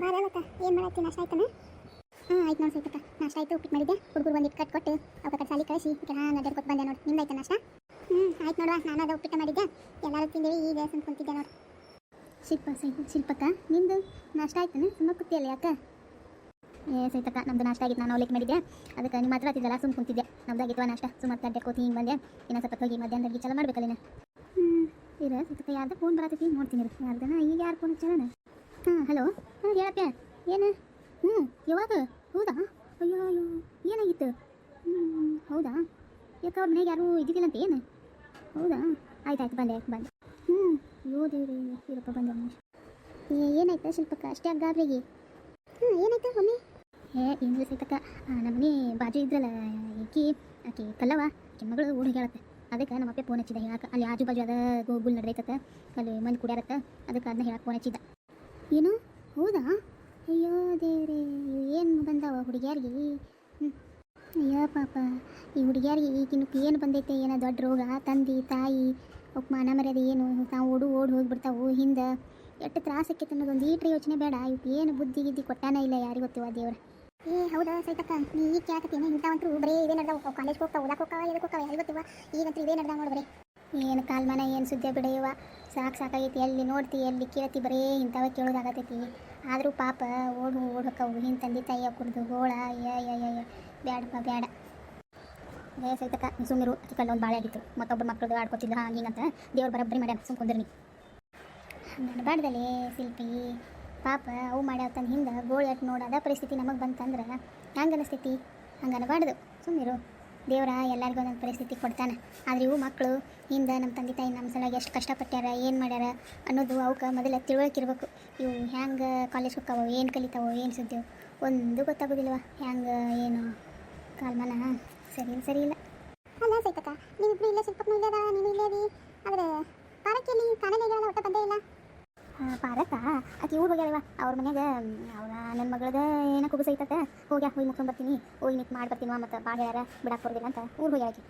ಬಾರವಕ್ಕ ಏನು ಮಾಡತ್ತಿ? ನಾಷ್ಟ ಆಯ್ತಾನ? ಹಾಂ ಆಯ್ತು ನೋಡಿ ಸೈತಕ್ಕ ನಾಷ್ಟ ಆಯ್ತು ಉಪ್ಪಿಟ್ಟು ಮಾಡಿದ್ದೆ ಹುಡುಗರು ಒಂದು ಕಟ್ ಕೊಟ್ಟು ಅವಕ್ಕ ಸಾಲಿ ಕಳಿಸಿ. ನಾನು ಕೊಟ್ಟು ಬಂದೆ ನೋಡಿ. ನಿಮ್ದಾಯ್ತಾ ನಾಷ್ಟ? ಹ್ಞೂ ಆಯ್ತು ನೋಡುವ. ನಾನು ಅದ ಉಪ್ಪಿಟ್ಟು ಮಾಡಿದ್ದೆ ಎಲ್ಲರೂ ತಿಂದೇವಿ ಈಗ ಸುಮ್ ಕುಂತಿದ್ದೆ ನೋಡಿ. ಶಿಲ್ಪ ಸೈ ಶಿಲ್ಪಕ್ಕ ನಿಂದು ನಾಷ್ಟ ಆಯ್ತಾನೆ? ಸುಮ್ಮ ಕೂತಿಯಲ್ಲ ಯಾಕ? ಏ ಸೈತಕ್ಕ ನಮ್ದು ನಾಷ್ಟ ಆಗಿತ್ತು ನಾನು ಅವ್ಲಿಕ್ಕೆ ಮಾಡಿದ್ದೆ ಅದಕ್ಕೆ ನಿಮ್ಮ ಹತ್ರ ಹತ್ತಿದ್ದಲ್ಲ ಸುಮ್ ಕುಂತಿದ್ದೆ ನಮ್ದಾಗಿತ್ತು ನಾಷ್ಟ. ಸುಮ್ಮ ಕೋತಿ ಹಿಂಗೆ ಬಂದೆ ಇನ್ನೊಂದು ಸ್ವಲ್ಪ ಹೋಗಿ ಮಧ್ಯಾಹ್ನ ಅಡುಗೆ ಚಲ ಮಾಡ್ಬೇಕಲ್ಲ ಇನ್ನು? ಹ್ಞೂ ಇರ ಸೈತಕ್ಕ ಯಾರ್ದು ಫೋನ್ ಬರತ್ತೈತಿ ನೋಡ್ತೀನಿ ರೀ ಯಾರ್ದನ? ಈಗ ಯಾರು ಫೋನ್ ಹಚ್ಚೋಣ ಹಾಂ, ಹಲೋ. ಹಾಂ, ಹೇಳಪ್ಪ. ಏನು? ಹ್ಞೂ ಯಾವಾಗ? ಹೌದಾ? ಅಯ್ಯೋ ಅಯ್ಯೋ. ಏನಾಗಿತ್ತು? ಹ್ಞೂ ಹೌದಾ? ಯಾಕೆ ಅವ್ರ ಮನೆಗೆ ಯಾರೂ ಇದ್ದಿದ್ದಿಲ್ಲಂತ ಏನು? ಹೌದಾ? ಆಯ್ತು ಆಯ್ತು, ಬಂದೆ ಬಂದೆ. ಹ್ಞೂ ಅಯ್ಯೋ ದೇವ್ರಿ, ಇರಪ್ಪ, ಬಂದೆ ಏನಾಯ್ತು ಶಿಲ್ಪಕ್ಕ ಅಷ್ಟೇ ಗಾಬ್ರಿಗೆ ಹ್ಞೂ ಏನಾಯ್ತು ಮಮ್ಮಿ? ಏ, ಏನಿಲ್ಲ ಸೈತಕ್ಕ ನಮ್ಮನೆ ಬಾಜು ಇದ್ರಲ್ಲ ಈಕಿ ಆಕೆ ಕಲ್ಲವ ಆಕೆ ಮಗಳು ಊರಿಗೆ ಹೇಳತ್ತೆ ಅದಕ್ಕೆ ನಮ್ಮ ಅಪ್ಪ ಫೋನ್ ಹಚ್ಚಿದ. ಹೇಳಕ್ಕೆ ಅಲ್ಲಿ ಆಜು ಬಾಜು ಅದ ಗೋಗುಲ್ ನಡೆದೈತತ್ತ. ಅಲ್ಲಿ ಮಂದಿ ಕುಡಿಯಾರತ್ತ. ಅದಕ್ಕೆ ಅದನ್ನ ಹೇಳಕ್ಕೆ ಫೋನ್ ಹಚ್ಚಿದ್ದ. ಏನು? ಹೌದಾ? ಅಯ್ಯೋ ದೇವ್ರಿ, ಏನು ಬಂದಾವ ಹುಡುಗಿಯಾರಿಗೆ? ಅಯ್ಯೋ ಪಾಪ, ಈ ಹುಡುಗಿಯಾರಿಗೆ ಈಗಿನಕ್ಕೆ ಏನು ಬಂದೈತೆ? ಏನೋ ದೊಡ್ಡ ರೋಗ, ತಂದೆ, ತಾಯಿ ಅವಕ್ಕೆ ಮಾನ ಮರ್ಯಾದೆ ಏನು? ತಾವು ಓಡು ಓಡಿ ಹೋಗಿಬಿಡ್ತಾವು ಹಿಂದೆ. ಎಷ್ಟು ತ್ರಾಸಕ್ಕೆ ಅನ್ನೋದೊಂದು ಈಟ್ರಿ ಯೋಚನೆ ಬೇಡ. ಇವತ್ತು ಏನು ಬುದ್ಧಿ ಗಿದ್ದಿ ಕೊಟ್ಟಾನ ಇಲ್ಲ ಯಾರಿಗೆ ಗೊತ್ತಿವ ದೇವ್ರ. ಏ, ಹೌದಾ ಸೈತಕ್ಕ ನೀ ಈಗ ಕೇಳಕತ್ತೀನಿ ಇಂಥವಂತರು? ಬರೀ ಇದೇ ನಡೆದಾವ. ಕಾಲೇಜ್ಗೆ ಹೋಗ್ತಾವ ಓದಕ್ಕೆ ಹೋಗ್ತಾವ ಎದಕ್ಕೆ ಹೋಗ್ತಾವ? ಯಾರಿಗೆ ಗೊತ್ತಿವ ಈಗಂತೂ ಇದೇ ನಡೆದ ನೋಡ್ರಿ ಏನು ಕಾಲ್ಮಾನ, ಏನು ಸುದ್ದಿ ಬಿಡೆಯವ ಸಾಕು ಸಾಕಾಗೈತಿ, ಎಲ್ಲಿ ನೋಡ್ತಿ, ಎಲ್ಲಿ ಕೇಳ್ತಿ, ಬರೀ ಇಂಥವ ಕೇಳೋದಾಗತೈತಿ. ಆದರೂ ಪಾಪ ಓಡು ಓಡಕ್ಕವು ಹಿಂಗೆ ತಂದೆ ತಾಯಿಯ ಕುಡ್ದು ಗೋಳ ಯ ಯ ಯ ಯ ಬ್ಯಾಡಪ್ಪ, ಬ್ಯಾಡ. ಏ ಸಹಿತ ಸುಮ್ಮಿರು ಚಿಕ್ಕಲ್ಲ ಒಂದು ಬಾಳೆ ಆಗಿತ್ತು. ಮತ್ತೊಬ್ಬರು ಮಕ್ಕಳು ಆಡ್ಕೊತಿದ್ರು ಹಂಗೆ ಹಿಂಗಂತ. ದೇವ್ರು ಬರೋಬ್ಬರಿ ಮಾಡ್ಯಾನ, ಸುಮ್ ಕುಂದ್ರಿ ನಡಬಾರ್ದಲೇ ಶಿಲ್ಪಿ. ಪಾಪ ಅವು ಮಾಡ್ಯಾವ ತಂದು ಹಿಂದೆ ಗೋಳು ಎಟ್ಟು ನೋಡೋದ ಪರಿಸ್ಥಿತಿ ನಮಗೆ ಬಂತಂದ್ರೆ ಹೆಂಗೆ ಅನಿಸ್ತೈತಿ? ಹಂಗೆ ಅನಬಾರ್ದು. ಸುಮ್ಮಿರು ದೇವ್ರ ಎಲ್ಲರಿಗೂ ಒಂದೊಂದು ಪರಿಸ್ಥಿತಿ ಕೊಡ್ತಾನೆ. ಆದ್ರೆ ಇವು ಮಕ್ಕಳು ಹಿಂದೆ ನಮ್ಮ ತಂದೆ ತಾಯಿ ನಮ್ಮ ಸಲುವಾಗಿ ಎಷ್ಟು ಕಷ್ಟಪಟ್ಟಾರ ಏನು ಮಾಡ್ಯಾರ ಅನ್ನೋದು ಅವಕ್ಕೆ ಮೊದಲ ತಿಳುವಳಿಕೆ ಇರಬೇಕು ಇವು ಹ್ಯಾಂಗೆ ಕಾಲೇಜ್ ಹೋಗ್ತಾವೋ, ಏನು ಕಲಿತಾವೋ, ಏನು ಸುದ್ದಿ ಒಂದು ಗೊತ್ತಾಗೋದಿಲ್ವ ಹ್ಯಾಂಗೆ, ಏನು? ಕಾಲ್ಮನ ಸರಿ ಸರಿ ಇಲ್ಲ. ಅಲ್ಲ ಸೈತಕ್ಕ ನೀವಿಬ್ರು ಇಲ್ಲೇ ಶಿಲ್ಪಕ್ಕೂ ಇಲ್ಲದ ನೀನು ಇಲ್ಲೇ ಅದಿ ಆದರೆ ಪಾರಕ್ಕೆಲ್ಲಿ ಕಾಣಲೇ ಒಟ್ಟ ಬಂದೇ ಇಲ್ಲ ಪಾರಕ್ಕ ಆಕಿ ಊರು ಹೋಗ್ಯಾಳವ ಅವ್ರ ಮನ್ಯಾಗ ಅವ್ರ ನನ್ನ ಮಗಳದ ಏನೋ ಕುಬಸ ಹೋಗ್ಯಾ ಹೋಗಿ ಮುಗ್ಸ್ಕೊಂಡ್ ಬರ್ತೀನಿ ಹೋಗಿ ನಿಂತು ಮಾಡಿ ಬರ್ತೀನಿ ಮತ್ತು ಭಾಳ ಹೇಳ್ಯಾರ ಬಿಡಕ್ಕೆ ಬರೋದಿಲ್ಲ ಅಂತ ಊರು ಹೋಗ್ಯಾಳ ಆಕಿ.